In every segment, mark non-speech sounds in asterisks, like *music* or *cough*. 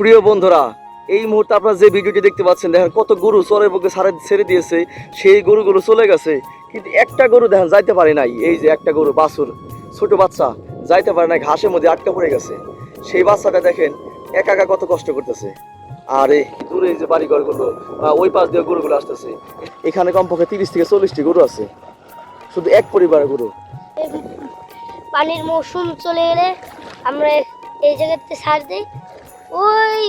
প্রিয় বন্ধুরা এই মুহূর্তে আপনারা যে ভিডিওটি দেখতে পাচ্ছেন দেখেন কত গরু চরের বুকে সারে ছেড়ে দিয়েছে সেই গরুগুলো চলে গেছে। কিন্তু একটা গরু দেখেন যাইতে পারে নাই এই যে একটা গরু বাছুর ছোট বাচ্চা যাইতে পারে নাই ঘাসের মধ্যে আটকা পড়ে গেছে। সেই বাচ্চাটা দেখেন একা একা কত কষ্ট করতেছে। আর এই দূরে যে বাড়ি ঘরগুলো আহ, ওই পাশ দিয়ে গরুগুলো আসতেছে। এখানে কমপক্ষে তিরিশ থেকে চল্লিশটি গরু আছে। শুধু এক পরিবারের গরু। পানির মৌসুম চলে এলে আমরা এই জায়গাতে সার দিই। ওই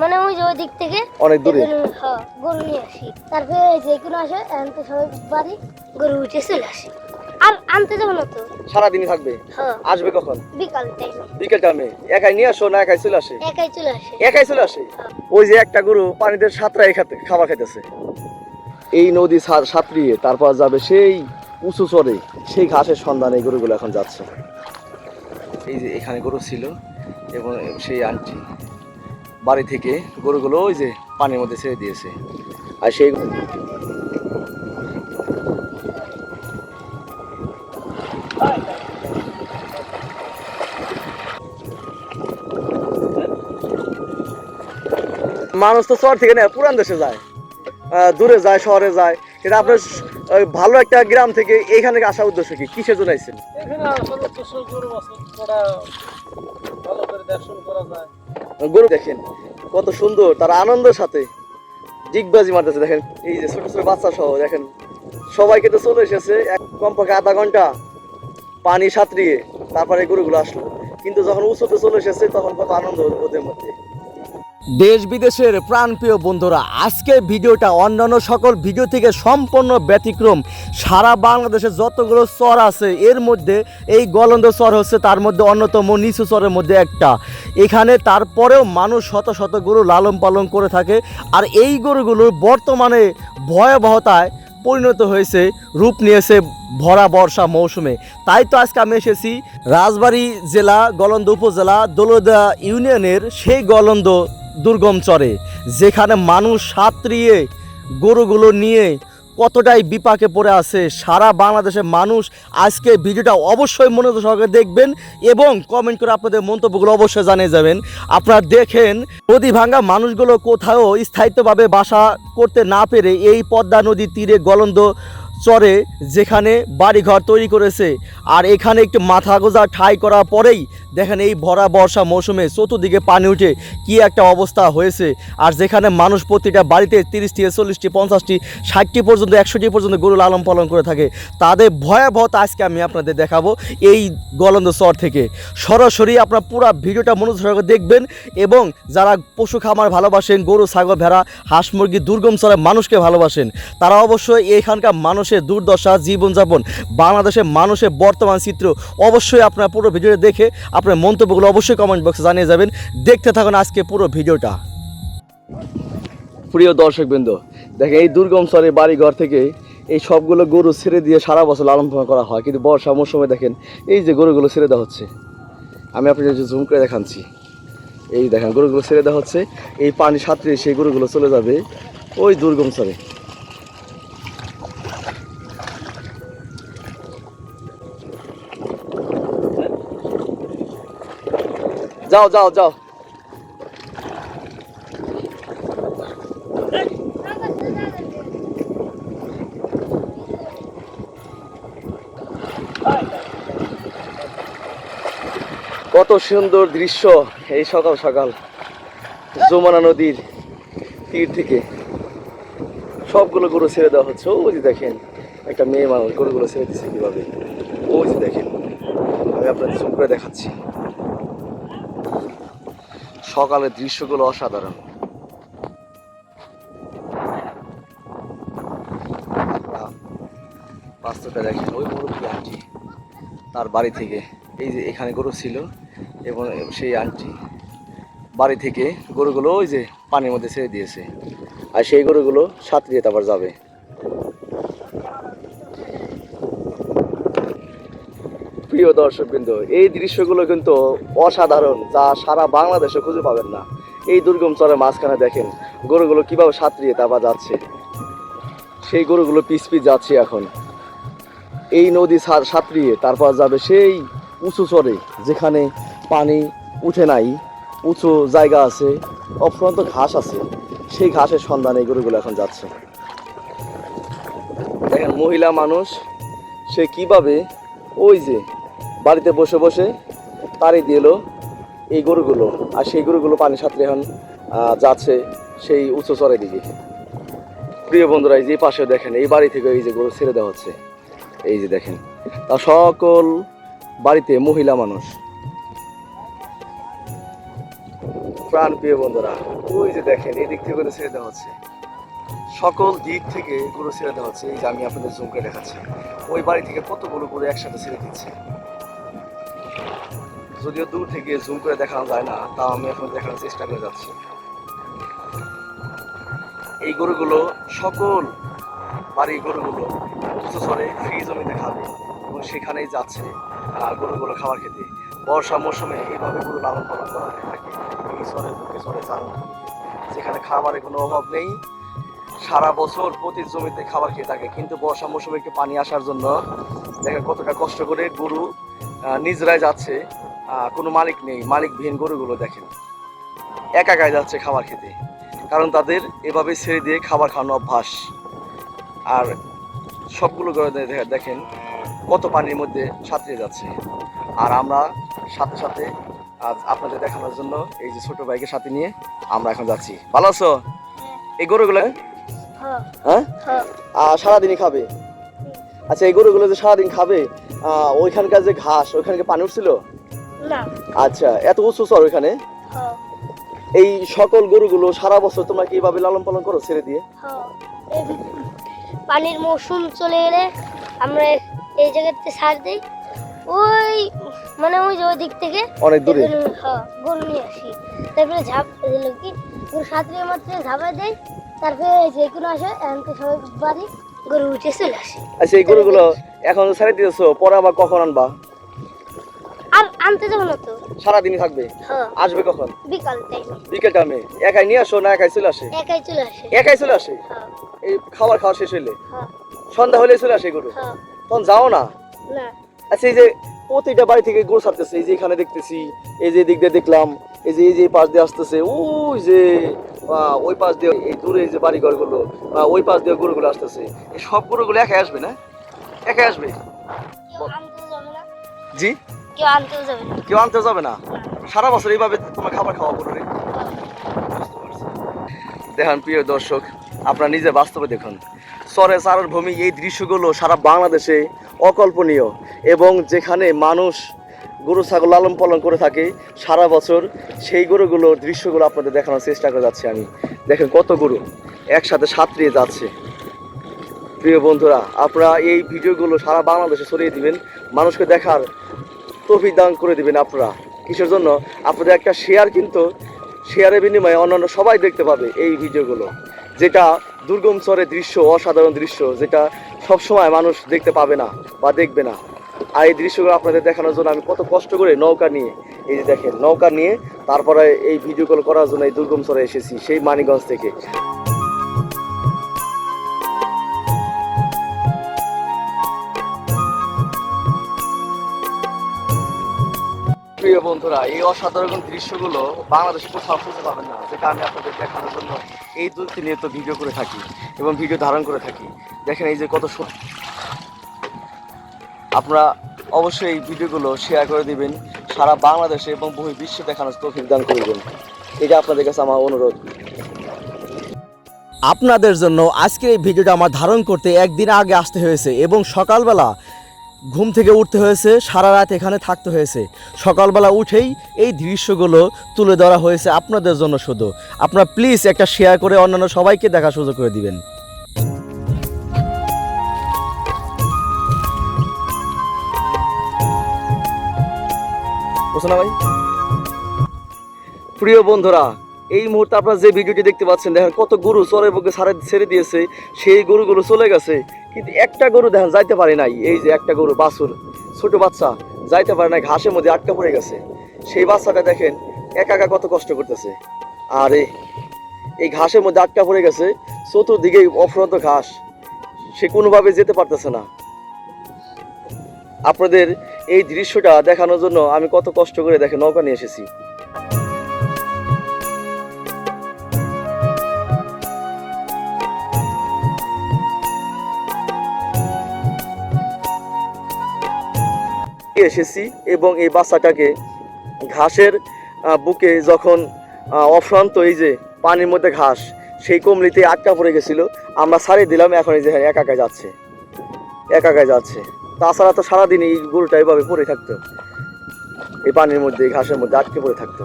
মানে ওই যে ওই দিক থেকে অনেক দূরে? হ্যাঁ, গরু নিয়ে আসি। তারপরে যে কোনো আসে আনতে সবাই বাড়ি গরু উঠে চলে আসে। আর আনতে যাব না তো? সারাদিনই থাকবে? হ্যাঁ। আসবে কখন? বিকাল টাইম বিকেল টাইমে একাই নিয়ে আসো না একাই চলে আসে? একাই চলে আসে। একাই চলে আসে? ওই যে একটা গরু পানিতে সাঁতরাই খাতে খাবার খাইতেছে। এই নদী সাঁতরিয়ে তারপর যাবে সেই উঁচু চরে। সেই ঘাসের সন্ধানে গরুগুলো এখন যাচ্ছে। এই যে এখানে গরু ছিল এবং সেই আন্টি। বাড়ি থেকে গরুগুলো ওই যে পানির মধ্যে ছেড়ে দিয়েছে। আর সেই মানুষ তো শহর থেকে না, পুরান দেশে যায়। দূরে যায়, শহরে যায়। কিন্তু আপনার ভালো একটা গ্রাম থেকে এইখানে আসা উদ্দেশ্য কি? কিসের জন্য এখানে ভালো করে দর্শন করা যায়। গরু দেখেন, কত সুন্দর, তারা আনন্দের সাথে। জিগবাজি মারতেছে, দেখেন, এই যে ছোট ছোট বাচ্চা সহ দেখেন। সবাইকে তো চলে এসেছে, এক কমপক্ষে আধা ঘণ্টা পানি সাঁতরিয়ে তারপরে গরুগুলো আসলো। কিন্তু যখন উঁচুতে চলে এসেছে, তখন কত আনন্দ ওদের মধ্যে। দেশ বিদেশের প্রাণপ্রিয় বন্ধুরা, আজকে ভিডিওটা অন্যান্য সকল ভিডিও থেকে সম্পূর্ণ ব্যতিক্রম। সারা বাংলাদেশে যতগুলো চর আছে, এর মধ্যে এই গলন্দ চর হচ্ছে তার মধ্যে অন্যতম, নিচু চরের মধ্যে একটা। এখানে তারপরেও মানুষ শত শত গরু লালন পালন করে থাকে, আর এই গরুগুলোর বর্তমানে ভয়াবহতায় পরিণত হয়েছে, রূপ নিয়েছে ভরা বর্ষা মৌসুমে। তাই তো আজকে আমি এসেছি রাজবাড়ী জেলা, গলন্দ উপজেলা দোলদা ইউনিয়নের সেই গলন্দ দুর্গম চরে, যেখানে মানুষ সাঁতরিয়ে গরুগুলো নিয়ে কতটাই বিপাকে পড়ে আছে, সারা বাংলাদেশের মানুষ আজকে ভিডিওটা অবশ্যই মনোযোগ সহকারে দেখবেন এবং কমেন্ট করে আপনাদের মন্তব্যগুলো অবশ্যই জানিয়ে যাবেন। আপনারা দেখেন, নদী ভাঙ্গা মানুষগুলো কোথাও স্থায়িত্বভাবে বাসা করতে না পেরে এই পদ্মা নদীর তীরে গলন্দ চরে যেখানে বাড়িঘর তৈরি করেছে। আর এখানে একটু মাথা গোজা ঠাই করার পরেই দেখেন এই ভরা বর্ষা মৌসুমে চতুর্দিকে পানি উঠে কি একটা অবস্থা হয়েছে। আর যেখানে মানুষ প্রতিটা বাড়িতে তিরিশটি, চল্লিশটি, পঞ্চাশটি, ষাটটি পর্যন্ত, একশোটি পর্যন্ত গরু লালন পালন করে থাকে। তাদের ভয়াবহতা আজকে আমি আপনাদের দেখাবো এই গলন্দ চর থেকে। সরাসরি আপনার পুরো ভিডিওটা মনোযোগ দেখবেন এবং যারা পশু খামার ভালোবাসেন, গরু, ছাগল, ভেড়া, হাঁস, মুরগি, দুর্গম চরের মানুষকে ভালোবাসেন, তারা অবশ্যই এখানকার মানুষের দুর্দশা, জীবনযাপন, বাংলাদেশের মানুষের বর্তমান চিত্র অবশ্যই আপনার পুরো ভিডিওটা দেখে আপনার মন্তব্যগুলো অবশ্যই কমেন্ট বক্সে জানিয়ে যাবেন। দেখতে থাকুন আজকে পুরো ভিডিওটা। প্রিয় দর্শকবৃন্দ, দেখেন এই দুর্গম চরের বাড়ি ঘর থেকে এই সবগুলো গরু ছেড়ে দিয়ে সারা বছর লালন পালন করা হয়। কিন্তু বর্ষা মৌসুমে দেখেন, এই যে গরুগুলো ছেড়ে দেওয়া হচ্ছে। আমি আপনাদের জুম করে দেখাচ্ছি। এই দেখেন গরুগুলো ছেড়ে দেওয়া হচ্ছে। এই পানি সাঁতরিয়ে সেই গরুগুলো চলে যাবে ওই দুর্গম চরে। যাও যাও যাও। কত সুন্দর দৃশ্য এই সকাল সকাল, যমুনা নদীর তীর থেকে। সবগুলো গরু ছেড়ে দেওয়া হচ্ছে। ওই যে দেখেন, একটা মেয়ে মানুষ গরুগুলো ছেড়ে দিচ্ছে কীভাবে? ওই যে দেখেন, আমি আপনাদের জুম করে দেখাচ্ছি। সকালের দৃশ্যগুলো অসাধারণ। বাস্তবটা দেখেন, ওই মুরব্বী আন্টি তার বাড়ি থেকে, এই যে এখানে গরু ছিল এবং সেই আন্টি বাড়ি থেকে গরুগুলো ওই যে পানির মধ্যে ছেড়ে দিয়েছে। আর সেই গরুগুলো সাঁতরিয়ে তারপর যাবে। প্রিয় দর্শকবৃন্দ এই দৃশ্যগুলো কিন্তু অসাধারণ যা সারা বাংলাদেশে খুঁজে পাবেন না। এই দুর্গম চরের মাঝখানে দেখেন, গরুগুলো কীভাবে সাঁতরিয়ে তারপর যাচ্ছে। সেই গরুগুলো পিস পিস যাচ্ছে এখন। এই নদী সাঁতরিয়ে তারপর যাবে সেই উঁচু চরে, যেখানে পানি উঠে নাই, উঁচু জায়গা আছে, অফুরন্ত ঘাস আছে। সেই ঘাসের সন্ধানে এই গরুগুলো এখন যাচ্ছে। দেখেন, মহিলা মানুষ, সে কীভাবে ওই যে বাড়িতে বসে বসে তারই দিল এই গরুগুলো। আর সেই গরুগুলো পানি সাঁতরে এখন যাচ্ছে সেই উঁচু চরের দিকে। প্রিয় বন্ধুরা, এই যে পাশে দেখেন, এই বাড়ি থেকে এই যে গরু ছেড়ে দেওয়া হচ্ছে। এই যে দেখেন, তা সকল বাড়িতে মহিলা মানুষ। প্রাণ প্রিয় বন্ধুরা, ওই যে দেখেন, এই দিক থেকে গরু ছেড়ে দেওয়া হচ্ছে। সকল দিক থেকে গরু ছেড়ে দেওয়া হচ্ছে। এই যে আমি আপনাদের জুম করে দেখাচ্ছি। ওই বাড়ি থেকে কতগুলো গরু একসাথে ছেড়ে দিচ্ছে। যদিও দূর থেকে জুম করে দেখানো যায় না তা আমি এখন দেখানোর চেষ্টা করে যাচ্ছি। এই গরুগুলো সকল বাড়ির গরুগুলো উঁচু চরে ফ্রি জমিতে খাবে এবং সেখানেই যাচ্ছে গরুগুলো খাবার খেতে। বর্ষা মৌসুমে এইভাবে গরু লালন পালন করা হয়ে থাকে। এই চরে বুকে চরে চালন যেখানে খাবারের কোনো অভাব নেই। সারা বছর প্রতি জমিতে খাবার খেয়ে থাকে। কিন্তু বর্ষা মৌসুমে একটু পানি আসার জন্য দেখা কতটা কষ্ট করে গরু নিজেরাই যাচ্ছে। কোনো মালিক নেই মালিকবিহীন গরুগুলো দেখেন একা একাই যাচ্ছে খাবার খেতে। কারণ তাদের এভাবে ছেড়ে দিয়ে খাবার খাওয়ানো অভ্যাস। আর সবগুলো গরু দেখেন কত পানির মধ্যে সাঁতরিয়ে যাচ্ছে। আর আমরা সাথে সাথে আজ আপনাদের দেখানোর জন্য এই যে ছোট বাইকের সাথে নিয়ে আমরা এখন যাচ্ছি। ভালো আছো? এই গরুগুলো? হ্যাঁ। হ্যাঁ? হ্যাঁ। সারাদিনই খাবে? আচ্ছা এই গরুগুলো যে সারাদিন খাবে ওইখানকার যে ঘাস ওইখানকে পানি উঠছিল? না। আচ্ছা এত উঁচু চর ওইখানে? হ্যাঁ। এই সকল গরুগুলো সারা বছর তোমরা কি এইভাবে লালন পালন করো ছেড়ে দিয়ে? হ্যাঁ। পানির মৌসুম চলে গেলে আমরা এই জায়গাতে সার দিই। ওই মানে ওই যে ওই দিক থেকে অনেক দূরে? হ্যাঁ গরু নিয়ে আসি। তারপরে ঝাপ দিল কি? গরু সাঁতরিয়ে মাত্র ঝাপাই দেয়। তারপরে যে কোনো আসে এখন তো সবাই বাড়ি গরু উঠে চলে আসে। আচ্ছা এই গরুগুলো এখন ছেড়ে দিয়েছ পরে আবার কখন আনবা? আর আনতে যাব না তো। সারাদিনই থাকবে? হ্যাঁ। আসবে কখন? বিকাল টাইমে বিকেল টাইমে একাই নিয়ে আসো না একাই চলে আসে? একাই চলে আসে। একাই চলে আসে? হ্যাঁ। এই খাবার খাওয়া শেষ হইলে? হ্যাঁ। সন্ধ্যা হলে চলে আসে গরু? হ্যাঁ। তখন যাও না? না। আচ্ছা এই যে প্রতিটা বাড়ি থেকে গরু ছাড়তেছে এই যে এখানে দেখতেছি এই যে দিক দিয়ে দেখলাম এই যে এই যে পাশ দিয়ে আসতেছে ওই যে ওই পাশ দিয়ে এই দূরে এই যে বাড়ি ঘরগুলো ওই পাশ দিয়ে গরুগুলো আসতেছে। এই সব গরুগুলো একাই আসবে না? একাই আসবে? জি? কেউ আনতেও যাবে না। কেউ আনতে যাবে না? সারা বছর এইভাবে তোমার খাবার খাওয়া গরুরে দেখেন প্রিয় দর্শক, আপনারা নিজে বাস্তবে দেখুন। চরে চারের ভূমি, এই দৃশ্যগুলো সারা বাংলাদেশে অকল্পনীয় এবং যেখানে মানুষ গরু, ছাগল লালন পালন করে থাকে, সারা বছর সেই গরুগুলোর দৃশ্যগুলো আপনাদের দেখানোর চেষ্টা করে যাচ্ছি আমি। দেখেন কত গরু একসাথে সাঁতরিয়ে যাচ্ছে। প্রিয় বন্ধুরা, আপনারা এই ভিডিওগুলো সারা বাংলাদেশে ছড়িয়ে দিবেন। মানুষকে দেখার তৌফিক দান করে দিবেন আপনারা। কিসের জন্য? আপনাদের একটা শেয়ার কিন্তু শেয়ারের বিনিময়ে অন্যান্য সবাই দেখতে পাবে এই ভিডিওগুলো। যেটা দুর্গম চরের দৃশ্য, অসাধারণ দৃশ্য, যেটা সবসময় মানুষ দেখতে পাবে না বা দেখবে না। আর এই দৃশ্যগুলো আপনাদের দেখানোর জন্য আমি কত কষ্ট করে নৌকা নিয়ে, এই যে দেখেন, নৌকা নিয়ে তারপরে এই ভিডিওগুলো করার জন্য এই দুর্গম চরে এসেছি, সেই মানিগঞ্জ থেকে। প্রিয় বন্ধুরা, এই অসাধারণ দৃশ্যগুলো বাংলাদেশে কোথাও খুঁজে পাবেন না। যেটা আমি আপনাদের দেখানোর জন্য এই দূরত্বে নিয়ে তো ভিডিও করে থাকি এবং ভিডিও ধারণ করে থাকি। দেখেন এই যে কত সু- আপনারা অবশ্যই এই ভিডিওগুলো শেয়ার করে দিবেন, সারা বাংলাদেশে এবং বহু বিশ্বে দেখানোর তৌফিক দান করবেন এটা আপনাদের কাছে আমার অনুরোধ। আপনাদের জন্য আজকের এই ভিডিওটা আমার ধারণ করতে একদিন আগে আসতে হয়েছে এবং সকালবেলা ঘুম থেকে উঠতে হয়েছে, সারা রাত এখানে থাকতে হয়েছে। সকালবেলা উঠেই এই দৃশ্যগুলো তুলে ধরা হয়েছে আপনাদের জন্য শুধু। আপনারা প্লিজ একটা শেয়ার করে অন্যান্য সবাইকে দেখা সুযোগ করে দিবেন। ভাই। প্রিয় বন্ধুরা, এই মুহূর্তে আপনারা যে ভিডিওটি দেখতে পাচ্ছেন, দেখেন কত গরু চরের বুকে ছেড়ে দিয়েছে, সেই গরুগুলো চলে গেছে। কিন্তু একটা গরু দেখেন, যাইতে পারে নাই। এই যে একটা গরু, বাছুর, ছোট বাচ্চা, যাইতে পারে নাই, ঘাসের মধ্যে আটকা পড়ে গেছে। সেই বাচ্চাটা দেখেন, একা একা কত কষ্ট করতেছে। আরে, এই ঘাসের মধ্যে আটকা পড়ে গেছে, চতুর্দিকে অফুরন্ত ঘাস। সে কোনোভাবে যেতে পারতেছে না। আপনাদের এই দৃশ্যটা দেখানোর জন্য আমি কত কষ্ট করে দেখেন নৌকা নিয়ে এসেছি। এসেছি এবং এই বাচ্চাটাকে ঘাসের বুকে যখন অফ্রান্ত এই যে পানির মধ্যে ঘাস সেই কমলিতে আটকা পড়ে গেছিল। আমরা ছাড়িয়ে দিলাম এখন এই যে হ্যাঁ, একা একা যাচ্ছে। একা একা যাচ্ছে। তাছাড়া তো সারাদিন এই গরুটা এইভাবে পড়ে থাকতো। এই পানির মধ্যে ঘাসের মধ্যে আটকে পড়ে থাকতো।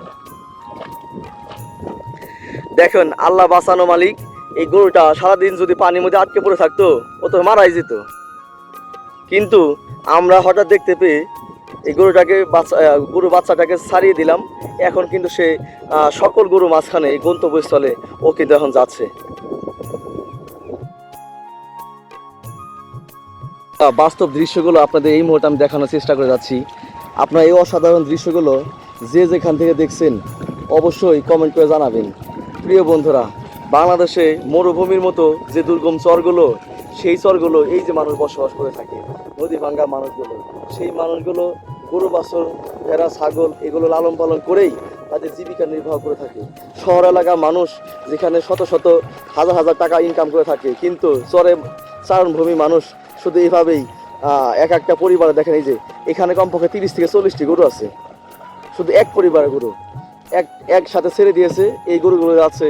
দেখেন আল্লাহ বাঁচানো মালিক এই গরুটা সারাদিন যদি পানির মধ্যে আটকে পড়ে থাকতো ও তো মারাই যেত। কিন্তু আমরা হঠাৎ দেখতে পেয়ে এই গরুটাকে বাচ্চা গরু বাচ্চাটাকে ছাড়িয়ে দিলাম। এখন কিন্তু সে সকল গরু মাঝখানে এই গন্তব্যস্থলে ও কিন্তু এখন যাচ্ছে বাস্তব দৃশ্যগুলো আপনাদের এই মুহূর্তে আমি দেখানোর চেষ্টা করে যাচ্ছি। আপনার এই অসাধারণ দৃশ্যগুলো যে যেখান থেকে দেখছেন, অবশ্যই কমেন্ট করে জানাবেন। প্রিয় বন্ধুরা, বাংলাদেশে মরুভূমির মতো যে দুর্গম চরগুলো, সেই চরগুলো এই যে মানুষ বসবাস করে থাকে নদী ভাঙ্গা মানুষগুলো, সেই মানুষগুলো গরু, বাছর, ভেড়া, ছাগল এগুলো লালন পালন করেই তাদের জীবিকা নির্বাহ করে থাকে। শহর, এলাকার মানুষ যেখানে শত শত, হাজার হাজার টাকা ইনকাম করে থাকে, কিন্তু চরে চারণভূমি মানুষ শুধু এইভাবেই এক একটা পরিবারে দেখেন এই যে, এখানে কমপক্ষে তিরিশ থেকে চল্লিশটি গরু আছে। শুধু এক পরিবারের গরু। এক, একসাথে ছেড়ে দিয়েছে, এই গরুগুলো আছে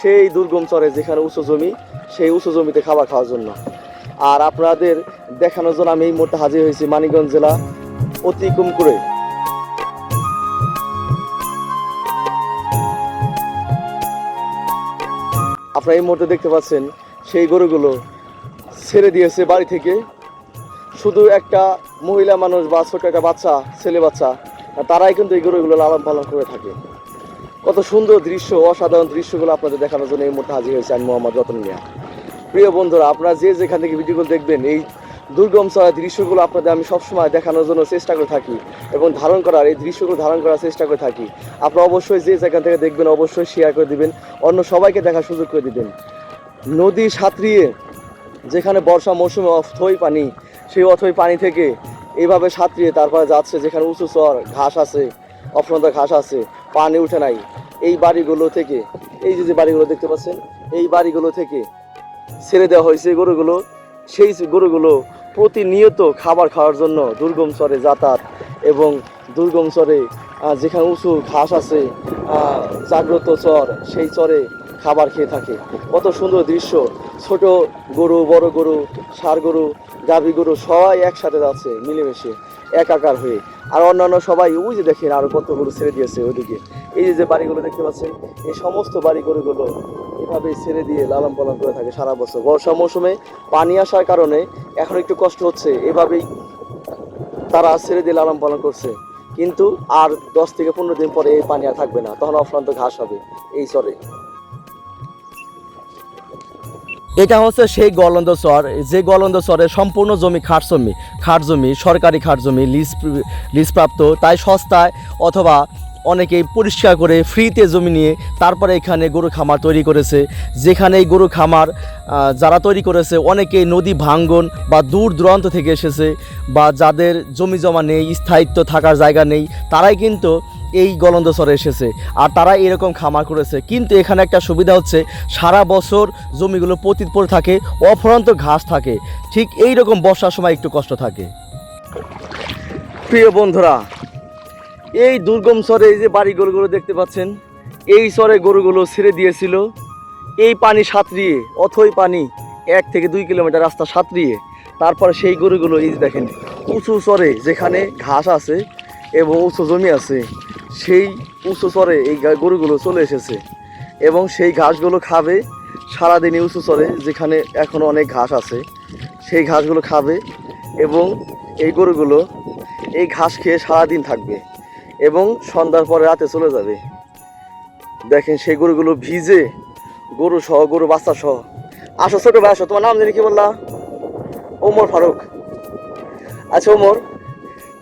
সেই দুর্গম চরে যেখানে উঁচু জমি, সেই উঁচু জমিতে খাবার খাওয়ার জন্য। আর আপনাদের দেখানোর জন্য আমি এই মুহূর্তে হাজির হয়েছি মানিকগঞ্জ জেলা অতিক্রম করে। আপনারা এই মুহূর্তে দেখতে পাচ্ছেন, সেই গরুগুলো ছেড়ে দিয়েছে বাড়ি থেকে। শুধু একটা মহিলা মানুষ বা ছোট একটা বাচ্চা, ছেলে বাচ্চা তারাই কিন্তু এই গরুগুলো লালন পালন করে থাকে। কত সুন্দর দৃশ্য, অসাধারণ দৃশ্যগুলো আপনাদের দেখানোর জন্য এই মুহূর্তে হাজির হয়েছে আমি মোহাম্মদ রতন মিয়া। প্রিয় বন্ধুরা, আপনারা যে যেখান থেকে ভিডিওগুলো দেখবেন, এই দুর্গম ছড়া দৃশ্যগুলো আপনাদের আমি সবসময় দেখানোর জন্য চেষ্টা করে থাকি এবং ধারণ করার, এই দৃশ্যগুলো ধারণ করার চেষ্টা করে থাকি। আপনারা অবশ্যই যে যেখান থেকে দেখবেন অবশ্যই শেয়ার করে দিবেন, অন্য সবাইকে দেখার সুযোগ করে দিবেন। নদী সাঁতরিয়ে, যেখানে বর্ষা মৌসুমে অথই পানি, সেই অথই পানি থেকে এইভাবে সাঁতরিয়ে তারপরে যাচ্ছে যেখানে উঁচু চর, ঘাস আছে, অফরন্ত ঘাস আছে, পানি উঠে নাই। এই বাড়িগুলো থেকে, এই যে যে বাড়িগুলো দেখতে পাচ্ছেন, এই বাড়িগুলো থেকে ছেড়ে দেওয়া হয়েছে গরুগুলো। সেই গরুগুলো প্রতিনিয়ত খাবার খাওয়ার জন্য দুর্গম স্বরে যাতায়াত এবং দুর্গম স্বরে যেখানে উঁচু ঘাস আছে জাগ্রত চর, সেই চরে খাবার খেয়ে থাকে। কত সুন্দর দৃশ্য। ছোট গরু, বড় গরু, ষাড় গরু, গাভী গরু সবাই একসাথে যাচ্ছে মিলেমিশে। একাকার হয়ে। আর অন্যান্য সবাই, ওই যে দেখেন আরও কত গরু ছেড়ে দিয়েছে ওইদিকে। এই যে যে বাড়িগুলো দেখতে পাচ্ছেন, এই সমস্ত বাড়ি গরুগুলো এভাবে ছেড়ে দিয়ে লালন পালন করে থাকে সারা বছর। বর্ষা মৌসুমে পানি আসার কারণে এখন একটু কষ্ট হচ্ছে, এভাবেই তারা ছেড়ে দিয়ে লালন পালন করছে। কিন্তু আর দশ থেকে পনেরো দিন পরে এই পানি আর থাকবে না, তখন অফ্রান্ত ঘাস হবে, এই চরে। এটা হচ্ছে সেই গলন্দ চর। যে গলন্দ চরে সম্পূর্ণ জমি খাট জমি খাট জমি, সরকারি খাট জমি, লিজ, লিজপ্রাপ্ত, তাই সস্তায় অথবা অনেকেই পরিষ্কার করে ফ্রিতে জমি নিয়ে তারপরে এখানে গরু খামার তৈরি করেছে। যেখানে এই গরু খামার যারা তৈরি করেছে, অনেকেই নদী ভাঙ্গন বা দূর দূরান্ত থেকে এসেছে বা যাদের জমি জমা নেই, স্থায়িত্ব থাকার জায়গা নেই, তারাই কিন্তু এই গলন্দচরে এসেছে। আর তারা এরকম খামার করেছে। কিন্তু এখানে একটা সুবিধা হচ্ছে, সারা বছর জমিগুলো পতিত পড়ে থাকে, অফরন্ত ঘাস থাকে। ঠিক এই রকম বর্ষার সময় একটু কষ্ট থাকে। প্রিয় বন্ধুরা, এই দুর্গম চরে এই যে বাড়ি গরুগুলো দেখতে পাচ্ছেন, এই চরে গরুগুলো ছেড়ে দিয়েছিল। এই পানি সাঁতরিয়ে, অথই পানি এক থেকে দুই কিলোমিটার রাস্তা সাঁতরিয়ে, তারপরে সেই গরুগুলো এই দেখেন, উঁচু চরে যেখানে ঘাস আছে এবং উঁচু জমি আছে, সেই উঁচু চরে এই গরুগুলো চলে এসেছে। এবং সেই ঘাসগুলো খাবে সারাদিনই উঁচু চরে, যেখানে এখনও অনেক ঘাস আছে। সেই ঘাসগুলো খাবে এবং এই গরুগুলো এই ঘাস খেয়ে সারাদিন থাকবে এবং সন্ধ্যার পরে রাতে চলে যাবে। দেখেন সেই গরুগুলো ভিজে, গরু সহ, গরু বাচ্চা সহ। আসো ছোটো ভাই, আসো, তোমার নাম জানি কি বললা? ওমর ফারুক। আচ্ছা ওমর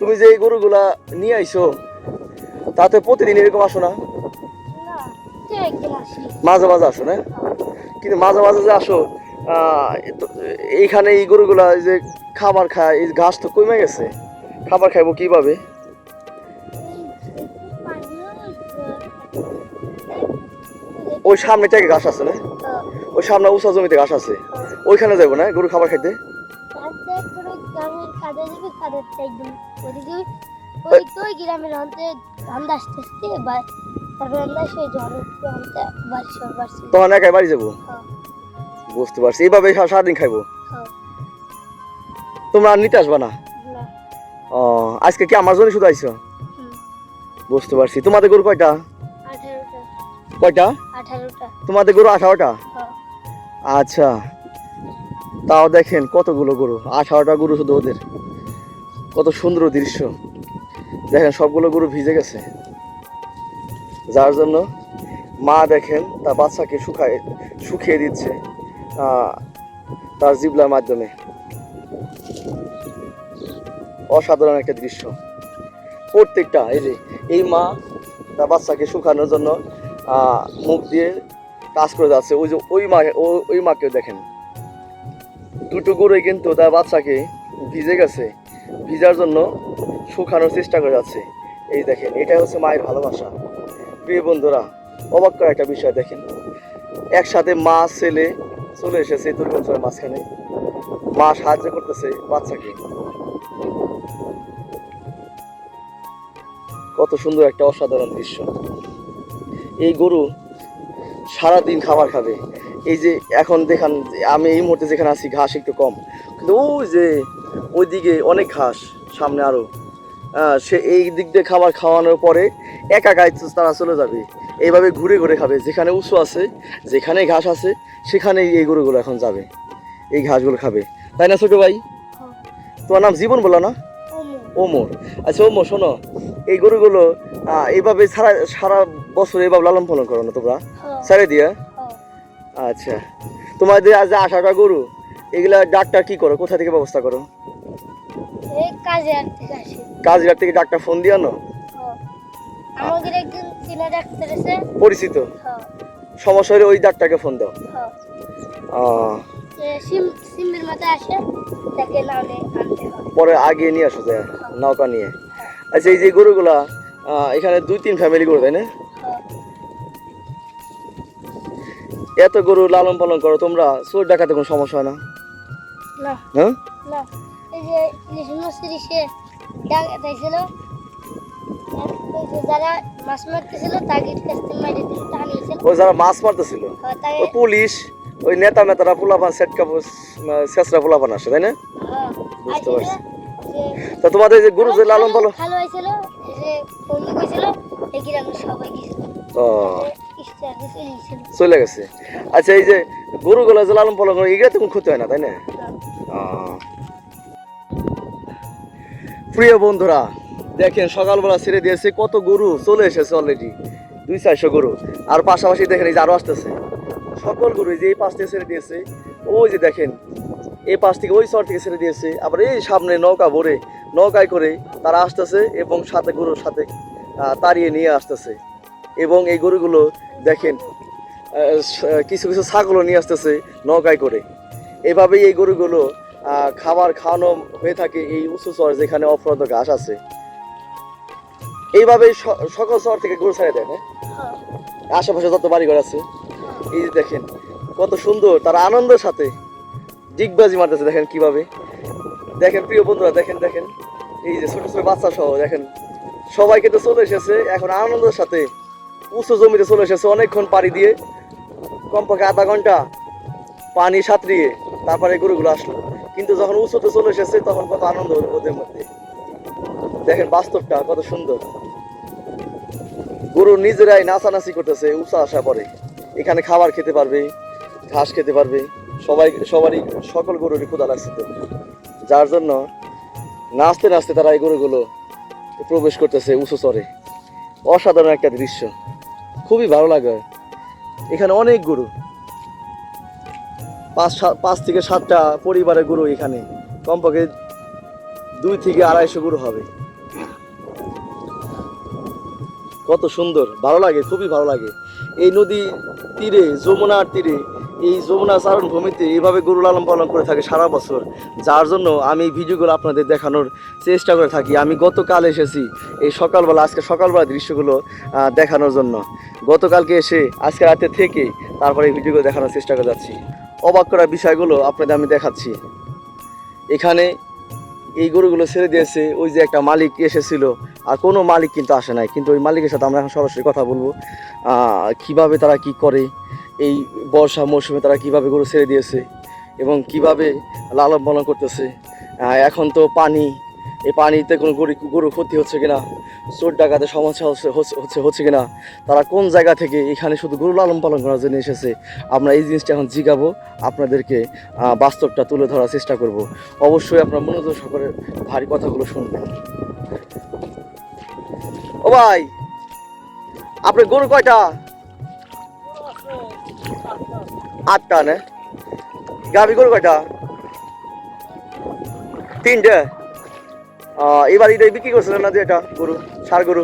তুমি যে এই গরুগুলা নিয়ে আইছো তাতে প্রতিদিন এরকম আসো না? মাঝে মাঝে আসো না? কিন্তু মাঝে মাঝে যে আসো এইখানে এই গরুগুলা এই যে খাবার খায় এই ঘাস তো কমে গেছে। খাবার খাইবো কীভাবে? ওই সামনে থেকে ঘাস আছে না? ওই সামনে উঁচা জমিতে ঘাস আছে। ওইখানে যাব না গরু খাবার খাইতে? যাবে একদম ওদিকে ওই- গ্রামের অন্তে ধান্দা আসতে আসতে তারপরে আমরা সেই অন্তে বাড়ি বাড়ছি। তখন একাই বাড়ি যাব? হ্যাঁ। বুঝতে পারছি। এইভাবে সারাদিন খাইবো? হ্যাঁ। তোমরা আর নিতে আসবা না? না। ও আজকে কি আমার জন্য শুধু আইছো? বুঝতে পারছি। তোমাদের গরু কয়টা? কয়টা? তোমাদের গরু আঠারোটা? হ্যাঁ। আচ্ছা। তাও দেখেন কতগুলো গরু, আঠারোটা গরু শুধু ওদের। কত সুন্দর দৃশ্য। দেখেন সবগুলো গরু ভিজে গেছে। যার জন্য মা দেখেন তার বাচ্চাকে শুকায় শুকিয়ে দিচ্ছে তার জিবলার মাধ্যমে। অসাধারণ একটা দৃশ্য। প্রত্যেকটা, এই যে, এই মা তার বাচ্চাকে শুকানোর জন্য মুখ দিয়ে কাজ করে যাচ্ছে। ওই যে, ওই মা ওই মাকেও দেখেন। দুটো গরুই কিন্তু তার বাচ্চাকে ভিজে গেছে, ভিজার জন্য শুকানোর চেষ্টা করে যাচ্ছে। এই দেখেন এটা হচ্ছে মায়ের ভালোবাসা। প্রিয় বন্ধুরা, অবাক করা একটা বিষয় দেখেন। একসাথে মা, ছেলে চলে এসেছে দুর্গঞ্চলের মাঝখানে। মা সাহায্য করতেছে বাচ্চাকে। কত সুন্দর একটা অসাধারণ দৃশ্য। এই গরু সারাদিন খাবার খাবে। এই যে এখন দেখান আমি এই মুহূর্তে যেখানে আছি ঘাস একটু কম। কিন্তু ওই যে ওইদিকে অনেক ঘাস সামনে আরও। আহ, সে এই দিক দিয়ে খাবার খাওয়ানোর পরে একা গায়ে তারা চলে যাবে। এইভাবে ঘুরে ঘুরে খাবে। যেখানে উঁচু আছে যেখানে ঘাস আছে সেখানেই এই গরুগুলো এখন যাবে। এই ঘাসগুলো খাবে। তাই না ছোটো ভাই? হ্যাঁ তোমার নাম জীবন বলো না? ওমো ওমর। আচ্ছা ওমর শোনো। এই গরুগুলো এইভাবে সারা সারা বছর এইভাবে লালন পালন করো না তোমরা? হ্যাঁ। ছেড়ে দিয়া। হ্যাঁ আচ্ছা। তোমাদের আজ আঠারোটা গরু এগুলা ডাক্তার কি করো? কোথা থেকে ব্যবস্থা করো? কাজীরার থেকে ডাক্তার ফোন দিয়ে আনো? হ্যাঁ। আমাদের একজন চীনা ডাক্তার আছে। পরিচিত? হ্যাঁ। সমস্যা হলে ওই ডাক্তারকে ফোন দাও। হ্যাঁ। আহ, এ সিম সিমের মাথায় আসে তাকে নামে আনতে পরে আগে নিয়ে আসো যায়। নৌকা নিয়ে। আচ্ছা এই যে গরুগুলা এখানে দুই তিন ফ্যামিলি গরু তাই না? এত গরু লালন পালন করো তোমরা চোর ডাকাতে কোনো সমস্যা হয় না? হ্যাঁ? এই যে ইলিশ যারা মাছ মারতেছিল তাকে ওই যারা মাছ মারতেছিল? ওই পুলিশ ওই নেতা মেতারা পোলাপান সেট কাপড় শেষরা পোলাপান আসে তাই না? হ্যাঁ। বুঝতে পারছি। তা তোমাদের যে গরু যে লালন পালন ভালো হয়েছিল যে বন্ধু হয়েছিল এই গ্রামের সবাই গেছিল ও। ইস্টার দিয়ে চলে গেছে। আচ্ছা এই যে গরুগুলো যে লালন পালন করে এগুলো তো কোনো ক্ষতি হয় না তাই না? প্রিয় বন্ধুরা দেখেন সকালবেলা ছেড়ে দিয়েছে কত গরু চলে এসেছে অলরেডি দুই চারশো গরু। আর পাশাপাশি দেখেন এই যে আরও আসতেছে। সকল গরু যে এই পাশ থেকে ছেড়ে দিয়েছে ওই যে দেখেন এই পাশ থেকে ওই চর থেকে ছেড়ে দিয়েছে আবার এই সামনে নৌকা ভরে নৌকায় করে তারা আসতেছে এবং সাথে গরুর সাথে তাড়িয়ে নিয়ে আসতেছে। এবং এই গরুগুলো দেখেন কিছু কিছু ছাগলও নিয়ে আসতেছে নৌকায় করে। এভাবেই এই গরুগুলো খাবার খাওয়ানো হয়ে থাকে এই উঁচু চর যেখানে অপরাধ ঘাস আছে। এইভাবেই সকল চর থেকে গরু ছেড়ে দেয় হ্যাঁ। আশেপাশে যত বাড়িঘর আছে এই যে দেখেন কত সুন্দর তারা আনন্দের সাথে ডিগবাজি মারতেছে দেখেন কীভাবে। দেখেন প্রিয় বন্ধুরা দেখেন দেখেন এই যে ছোট ছোট বাচ্চা সহ দেখেন সবাই কিন্তু চলে এসেছে এখন আনন্দের সাথে উঁচু জমিতে চলে এসেছে অনেকক্ষণ পাড়ি দিয়ে। কমপক্ষে আধা ঘণ্টা পানি সাঁতরিয়ে তারপরে গরুগুলো আসলো। কিন্তু যখন উঁচুতে চলে এসেছে, তখন কত আনন্দ হলো ওদের মধ্যে। দেখেন বাস্তবটা কত সুন্দর। গরু নিজেরাই নাচানাচি করতেছে উঁচা আসা পরে। এখানে খাবার খেতে পারবে, ঘাস খেতে পারবে, সবাই সবারই সকল গরুরই ক্ষুদা লাগছে তো। যার জন্য নাচতে নাচতে তারা এই গরুগুলো প্রবেশ করতেছে উঁচু চরে। অসাধারণ একটা দৃশ্য। খুবই ভালো লাগে। এখানে অনেক গরু। পাঁচ পাঁচ থেকে সাতটা পরিবারের গরু এখানে। কমপক্ষে দুই থেকে আড়াইশো গরু হবে। কত সুন্দর, ভালো লাগে, খুবই ভালো লাগে। এই নদী তীরে, যমুনার তীরে এই যমুনা চারণ ভূমিতে এইভাবে গরু লালন পালন করে থাকে সারা বছর। যার জন্য আমি ভিডিওগুলো আপনাদের দেখানোর চেষ্টা করে থাকি। আমি গতকাল এসেছি এই সকালবেলা, আজকে সকালবেলা দৃশ্যগুলো দেখানোর জন্য। গতকালকে এসে আজকে রাতে থেকে তারপরে এই ভিডিওগুলো দেখানোর চেষ্টা করে যাচ্ছি। অবাক করা বিষয়গুলো আপনাদের আমি দেখাচ্ছি। এখানে এই গরুগুলো ছেড়ে দিয়েছে, ওই যে একটা মালিক এসেছিল। আর কোনো মালিক কিন্তু আসে নাই। কিন্তু ওই মালিকের সাথে আমরা এখন সরাসরি কথা বলব। কীভাবে তারা কি করে? এই বর্ষা মৌসুমে তারা কীভাবে গরু ছেড়ে দিয়েছে এবং কীভাবে লালন পালন করতেছে। এখন তো পানি, এই পানিতে কোনো গরু গরু ক্ষতি হচ্ছে কিনা? চোর ডাকাতে সমস্যা হচ্ছে, হচ্ছে- হচ্ছে কিনা? তারা কোন জায়গা থেকে এখানে শুধু গরু লালন পালন করার জন্য এসেছে? আমরা এই জিনিসটা এখন জিগাবো, আপনাদেরকে বাস্তবটা তুলে ধরার চেষ্টা করব। অবশ্যই আপনার মনোযোগ সকলের ভারী কথাগুলো শুনবেন। ও ভাই, আপনার গরু কয়টা? আটটা না। গাভি গরু কয়টা? তিনটে। এবার ঈদে বিক্রি করছিলেন না যে এটা গরু, সার গরু?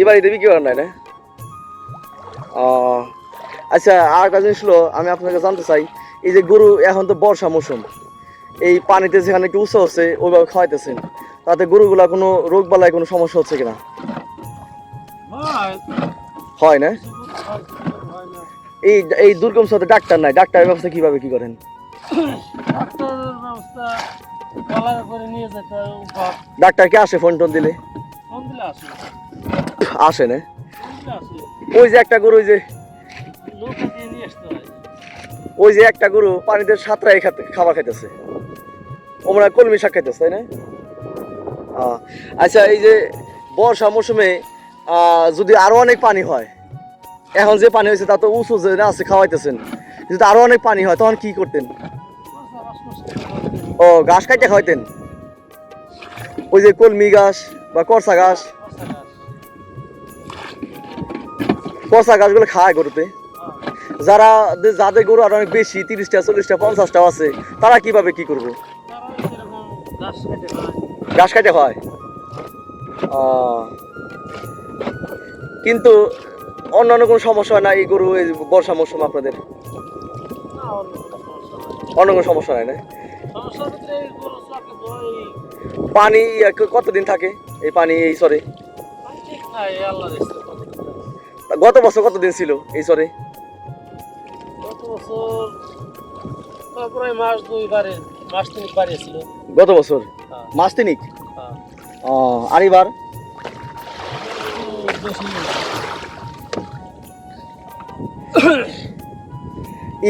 এবার ঈদে বিক্রি করেন নাই না। আচ্ছা আর একটা জিনিস হলো, আমি আপনাকে জানতে চাই, এই যে গরু এখন তো বর্ষা মৌসুম, এই পানিতে যেখানে একটু উৎসাহ হচ্ছে ওইভাবে খাওয়াইতেছেন, তাতে গরুগুলা কোনো রোগ বালায় কোনো সমস্যা হচ্ছে কিনা? হয় না? এই এই দুর্গম সাথে ডাক্তার নাই ডাক্তারের ব্যবস্থা কীভাবে কি করেন? ডাক্তার কে আসে ফোন টোন দিলে আসে। না? ওই যে একটা গরু ওই যে ওই যে একটা গরু পানিতে সাঁতরাই খাতে খাবার খাইতেছে। ওমরা কলমি শাক খাইতেছে তাই না? আচ্ছা এই যে বর্ষা মৌসুমে যদি আরও অনেক পানি হয় এখন যে পানি হয়েছে তা তো উঁচু যে আছে খাওয়াইতেছেন যদি আরও অনেক পানি হয় তখন কি করতেন। ও ঘাস কাইটে খাওয়াইতেন ওই যে কলমি ঘাস বা করসা ঘাস। করসা ঘাসগুলো খায় গরুতে। যারা যাদের গরু আর অনেক বেশি তিরিশটা চল্লিশটা পঞ্চাশটা আছে তারা কীভাবে কি করব তারাও ঘাস কেটে ঘাস কাটে হয় আহ, কিন্তু অন্যান্য কোনো সমস্যা হয় না এই গরু এই বর্ষা মৌসুম আপনাদের? অন্য কোনো সমস্যা হয় না? পানি কতদিন থাকে এই পানি এই সরে গত বছর কতদিন ছিল এই সরে গত বছর মাস হ্যাঁ, মাস তিনিক। আর এবার?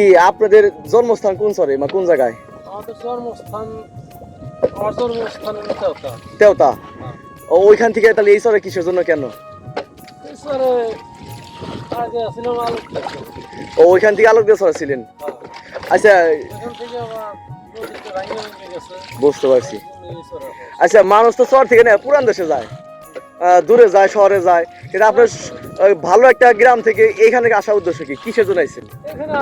ই আপনাদের জন্মস্থান কোন সরে বা কোন জায়গায়? আমাদের জন্মস্থান আমার জন্মস্থান মিঠাওতা তেওতা ও ওইখান থেকে তাহলে এই সরে কিসের জন্য কেন? ও ওইখান থেকে আলোক দিয়ে সরে ছিলেন আচ্ছা ভেঙে গেছে। বুঝতে পারছি। সরে হয়। আচ্ছা মানুষ তো শহর থেকে না পুরান দেশে যায়। দূরে যায় শহরে যায়। কিন্তু আপনার ভালো একটা গ্রাম থেকে এইখানে আসার উদ্দেশ্য কি? কিসের জন্য আইছেন? এখানে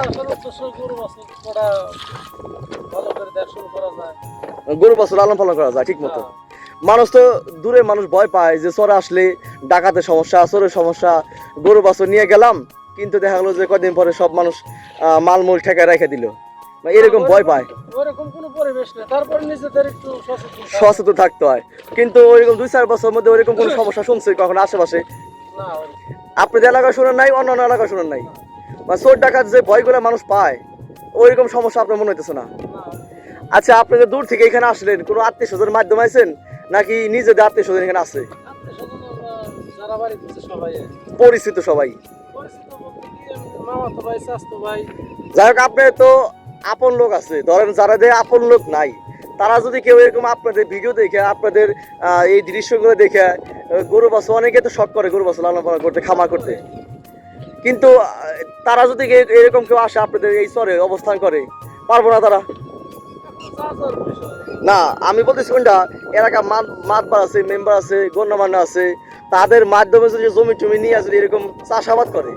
গরু বাছুর লালন পালন করা যায় ঠিক মতো হ্যাঁ, মানুষ তো দূরে মানুষ ভয় পায় যে চরে আসলে ডাকাতে সমস্যা চোরের সমস্যা গরু বাছর নিয়ে গেলাম কিন্তু দেখা গেলো যে কদিন পরে সব মানুষ আহ, মালমূল ঠেকায় রেখে দিল। এরকম ভয় পায়। ওরকম কোনো পরিবেশ নেই। তারপরে নিজেদের একটু সচেতন থাকতে হয়। কিন্তু ওইরকম দুই চার বছরের মধ্যে ওইরকম কোনো *laughs* সমস্যা শুনছে কখন আশেপাশে? না। আপনাদের এলাকায় শোনেন নাই অন্যান্য এলাকায় শোনেন নাই। বা চোর ডাকাত যে ভয়গুলো মানুষ পায় ওইরকম সমস্যা আপনার মনে হইতেছে না? না আচ্ছা আপনাদের দূর থেকে এখানে আসলেন কোনো আত্মীয় স্বজনের মাধ্যমে আছেন? নাকি নিজেদের আত্মীয় স্বজন এখানে আছে? পরিচিত সবাই। যাই হোক আপনি তো আপন লোক আছে। ধরেন যারা যে আপন লোক নাই, তারা যদি কেউ এরকম আপনাদের ভিডিও দেখে, আপনাদের এই দৃশ্যগুলো দেখে গরু বাস অনেকে তো শখ করে গরু বাস লালন পালন করতে, খামার করতে। কিন্তু তারা যদি এরকম কেউ আসে আপনাদের এই স্তরে অবস্থান করে, পারব না তারা? না, আমি বলতেছি কোনটা? এলাকা মাতবার আছে মেম্বার আছে, গণ্যমান্য আছে, তাদের মাধ্যমে যদি জমি টমি নিয়ে যদি এরকম চাষাবাদ করে,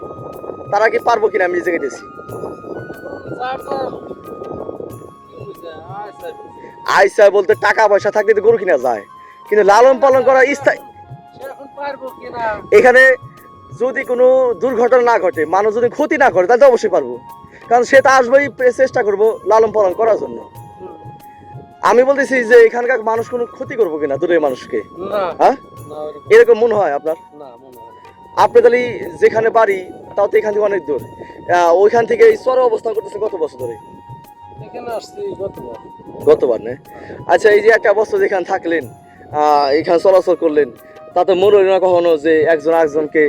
তারা কি পারব কিনা আমি নিজেকে গেছি আইসা বলতে টাকা পয়সা থাকলে তো গরু কিনা যায়। কিন্তু লালন পালন করা স্থায়ী এখন যদি কোনো দুর্ঘটনা না ঘটে মানুষ যদি ক্ষতি না করে তাহলে তো অবশ্যই পারব। কারণ সে তো আসবেই চেষ্টা করব লালন পালন করার জন্য। আমি বলতেছি যে এখানকার মানুষ কোনো ক্ষতি করব কিনা দূরের মানুষকে? হ্যাঁ? এরকম মনে হয় আপনার। আপনি তাহলে যেখানে বাড়ি তাও তো এখান থেকে অনেক দূর। আহ, ওইখান থেকে চর অবস্থান করতেছে কত বছর ধরে? এখানে আসছি গতবার। গতবার না? আচ্ছা এই যে একটা বছর যেখানে থাকলেন এখানে চলাচল করলেন তাতে মনে হলো না কখনো যে একজন একজনকে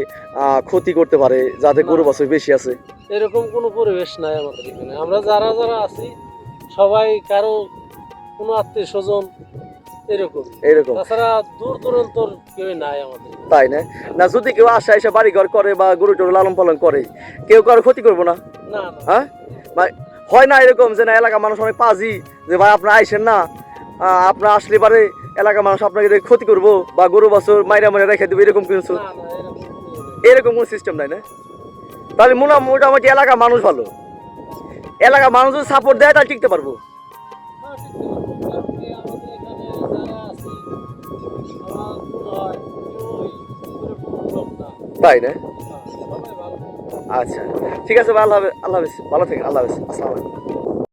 ক্ষতি করতে পারে যাতে গরু বছর বেশি আছে? এরকম কোনো পরিবেশ নাই আমাদের এখানে। আমরা যারা যারা আছি সবাই কারও কোনো আত্মীয় স্বজন এরকম। এরকম। তাছাড়া দূর দূরান্তর কেউ নাই আমাদের। তাই না? না যদি কেউ আসে এসে বাড়ি ঘর করে বা গরু টরু লালন পালন করে কেউ কারও ক্ষতি করব না? না হ্যাঁ? হয় না এরকম যে না এলাকার মানুষ অনেক পাজি যে ভাই আপনার আইসেন না আপনার আসলে পারে এলাকার মানুষ আপনাকে ক্ষতি করব বা গরু বছর মাইরা মাইরা রেখে দেবে এরকম কিছু এরকম কোনো সিস্টেম নাই না? তাহলে মোটা মোটামুটি এলাকার মানুষ ভালো। এলাকার মানুষ যদি সাপোর্ট দেয় তাহলে টিকতে পারব। হ্যাঁ, মনে। তাই না? আচ্ছা ঠিক আছে আল্লাহ হাফেজ আল্লাহ হাফেজ ভালো থাকেন আল্লাহ হাফেজ আসসালাম আলাইকুম।